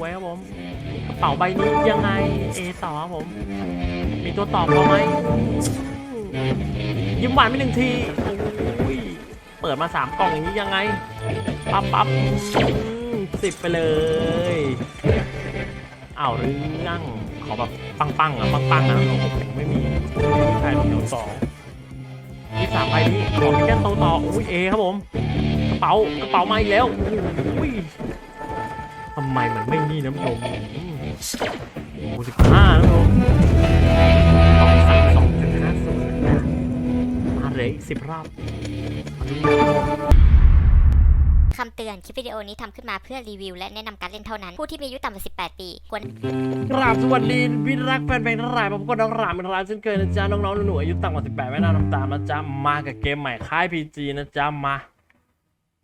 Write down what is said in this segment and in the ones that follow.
วยครับผมกระเป๋าใบนี้ยังไงเอต่อครับผม มีตัวตอบพอไหมยิ้มหวานไปหนึ่งทีโอ้ยเปิดมาสามกล่องอย่างนี้ยังไง ปั๊บปั๊บสิบไปเลยอ้าวเรื่องขอแบบปังปังๆอะปังปังๆอะโอ้โหไม่มีไม่มีใครลงแถวสองที่สามใบนี้ขอมีแค่โตต่ออุ้ยเอครับผมกระเป๋ากระเป๋ามาอีกแล้วอุ้ย ทำไมมันไม่นี่น้ำนมโอ้สิบห้าน้ำนมสองสามสองจุดห้าศูนย์นะมาเลยอีกสิบรอบคำเตือน คลิปวิดีโอนี้ทำขึ้นมาเพื่อรีวิว และแนะนำการเล่นเท่านั้น ผู้ที่มีอายุต่ำกว่า 18 ปี ควร กราบสวัสดีวิรักแฟนเพลงทั้งหลายผมก็น้องรามเป็นร้านเช่นเคยนะจ๊ะ น้องๆหนูๆอายุต่ำกว่า 18 ไม่น่าน้ำตามนะจ๊ะ มากับเกมใหม่ค่าย PG นะจ๊ะ มา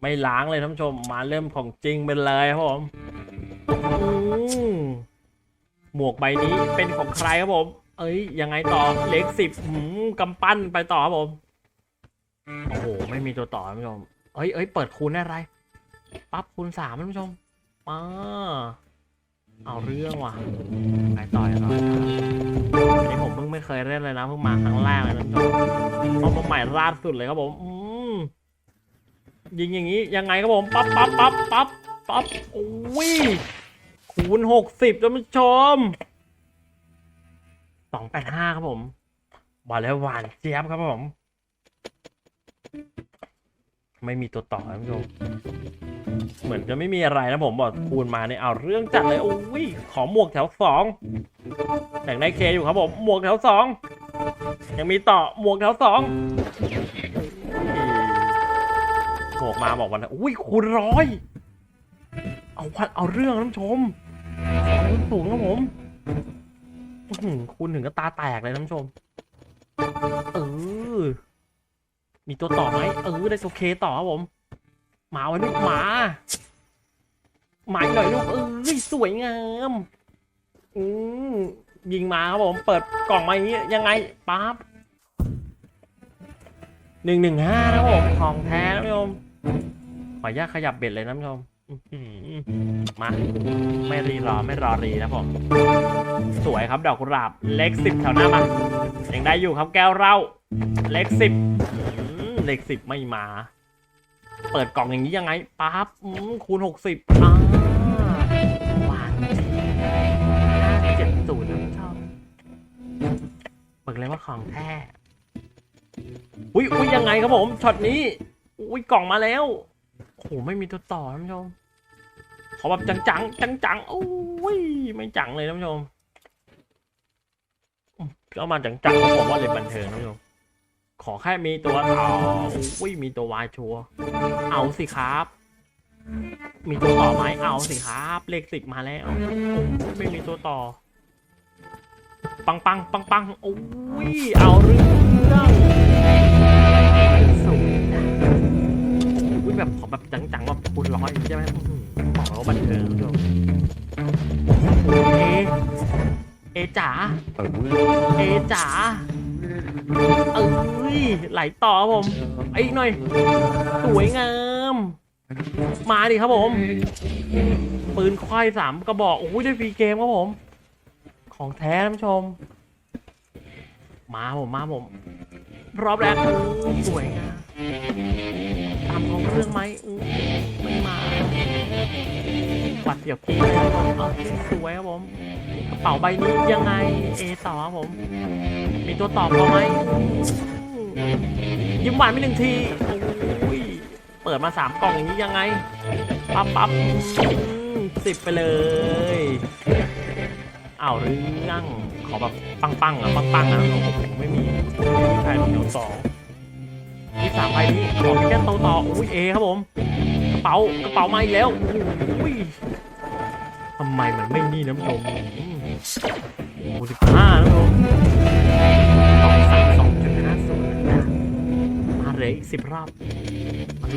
ไม่ล้างเลยท่านผู้ชมมาเริ่มของจริงเป็นเลยครับผมหมวกใบนี้เป็นของใครครับผม เอ้ยยังไงต่อเล็กสิบกำปั้นไปต่อครับผม โอ้โหไม่มีตัวต่อท่านผู้ชมเอ้ยเอ้ยเปิดคูณได้อะไรปั๊บคูณสามท่านผู้ชมมาเอาเรื่องว่ะไปต่อยต่อยอันนี้ผมเพิ่งไม่เคยเล่นเลยนะเพิ่งมาครั้งแรกเลยท่านผู้ชมเอามาใหม่ล่าสุดเลยครับผม ยิงอย่างนี้ยังไงครับผมปั๊บปั๊บปั๊บปั๊บปั๊บโอ้ยคูณหกสิบท่านผู้ชมสองแปดห้าครับผมบอกแล้วหวานเจี๊ยบครับผม ไม่มีตัวต่อท่านผู้ชมเหมือนจะไม่มีอะไรนะผมบอกคูณมาเนี่ยเอาเรื่องจัดเลยโอ้ยขอหมวกแถวสองอยากได้เคอยู่ครับผมหมวกแถวสองยังมีต่อหมวกแถวสอง หมวกมาบอกวันนะอุ้ยคูณร้อย เอาพัดเอาเรื่องนะท่านชมคูณสูงครับผมคูณถึงก็ตาแตกเลยนะท่านชม เออ มีตัวต่อไหมเออ ได้ตัวเคต่อครับผม หมาไว้ลูกหมาหมาหน่อยลูกเอ้ยสวยงาม อืมยิงมาครับผม เปิดกล่องมาอย่างนี้ยังไงปั๊บหนึ่งหนึ่งห้านะผมของแท้นะผู้ชม ขออนุญาตขยับเบ็ดเลยนะผู้ชมมา ไม่รีรอไม่รอรีนะผม สวยครับดอกกุหลาบเล็กสิบแถวหน้ามายังได้อยู่ครับแก้วเราเล็กสิบเล็กสิบไม่มา เปิดกล่องอย่างนี้ยังไงปั๊บคูณหกสิบอ่าหวานจริงห้าเจ็ดศูนย์นะชอบบอกเลยว่าของแท้อุ้ยอุ้ยยังไงครับผมช็อตนี้ อุ้ยกล่องมาแล้ว โอ้โหไม่มีตัวต่อท่านผู้ชมขอแบบจังจังจังจังโอ้ยไม่จังเลยท่านผู้ชมอืมเอามาจังจังๆผมว่าเลยบันเทิงท่านผู้ชมขอแค่มีตัวเอาอุ้ยมีตัววายชัวร์เอาสิครับ มีตัวต่อไหมเอาสิครับ เลขสิบมาแล้วไม่มีตัวต่อ ปังปังปังปังโอ้ยเอาเรื่อง แบบขอแบบจังๆแบบคูณร้อยใช่ไหมอื้อหือบอกแล้วว่าบันเทิงคุณผู้ชมเอเอจ๋าเอจ๋าเอ้ยไหลต่อครับผมไอ้อีกหน่อย สวยงาม มาดิครับผม ปืนควายสามกระบอกโอ้ยได้ฟรีเกมครับผม ของแท้ท่านผู้ชม มาผมมาผม รอบแรกโอ้ยสวยงามตามของเครื่องไหมอู้ไม่มาวัดเสียวกีเลยครับผมเอาสวยครับผมกระเป๋าใบนี้ยังไงเอต่อครับผม มีตัวตอบพอไหมอืมยิ้มหวานไปหนึ่งทีโอ้ยเปิดมาสามกล่องอย่างนี้ยังไง ปั๊บปั๊บสิบไปเลยเอาเรื่อง ขอแบบปังๆอะปังๆอะโอ้โหไม่มีไม่มีใครลงแถวสองที่สามใบนี้ขอมีแค่โตต่ออุ้ยเอครับผม กระเป๋ากระเป๋ามาอีกแล้วอุ้ยทำไมมันไม่นี่น้ำนมอืมโอ้สิบห้าน้ำนมสองสามสองจุดห้าศูนย์มาเลยอีกสิบรอบมาดู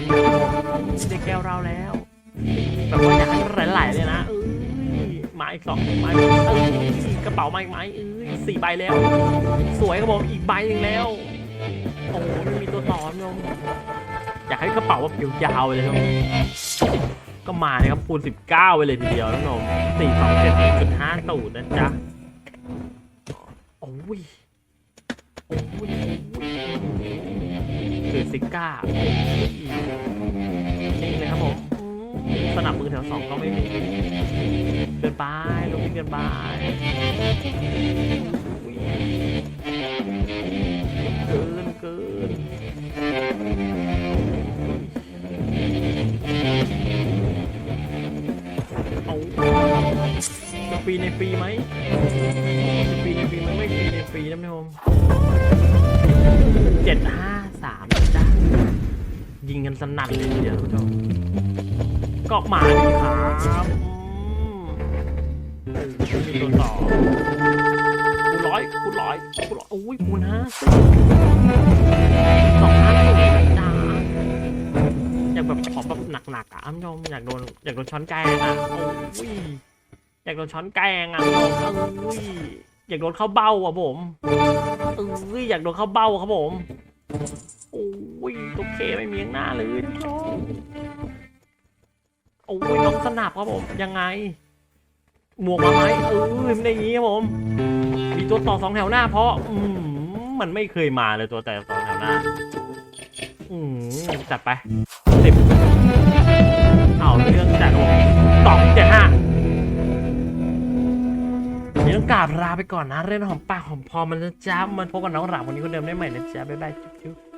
ได้แก้วเราแล้วแบบว่าอยากให้หลายๆเลยนะเอ้ยมาอีกสองไม้เอ้ย กระเป๋ามาอีกไม้เอ้ยสี่ใบแล้ว สวยครับผมอีกใบหนึ่งแล้ว โอ้โหไม่มีตัวต่อนะอยากให้กระเป๋าแบบยาวๆเลยครับก็มาเลยครับคูณสิบเก้าไปเลยทีเดียวน้องนมสี่สองเจ็ดจุดห้าตูดนะจ๊ะโอ้ยโอ้ยคือซิก้านี่เลยครับผมสนับมือแถวสองก็ไม่มีเกินไป เกินไปอุ้ยเกินเกินเอาจะฟีในฟีไหมจะฟีในฟรีไหมไม่ฟีในฟีนะพี่ผมเจ็ดห้าสามจ้ะยิงกันสนั่นเลยเดี๋ยวทุกท่านก็มาดีครับ มีตัวต่อคูณร้อยคูณร้อยคูณร้อยโอ้ยคูณห้าสิสองห้าสิบจ้าอยากแบบขอแบบหนักๆอะอ้ำยอมอยากโดนอยากโดนช้อนแกงอะโอ้ยอยากโดนช้อนแกงอะโอ้ยอยากโดนข้าวเบ้าอะผมเอ้ยอยากโดนข้าวเบ้าครับผมโอ้ยโอเคไม่มีหน้าเลยน้องโอ้ยน้องสนับครับผมยังไง หมวกมาไหมเออไม่ได้อย่างงี้ครับผม มีตัวต่อสองแถวหน้าเพราะอืมมันไม่เคยมาเลยตัวแต่สองแถวหน้า อืมจัดไปสิบเอาเรื่องจัดผมสองเจ็ดห้าวันนี้ต้องกราบลาไปก่อนนะ เรื่องหอมปากหอมคอมันนะจ๊ะมันพบกับน้องหลังวันนี้คนเดิมได้ใหม่นะจ๊ะบ๊ายบายจุ๊บ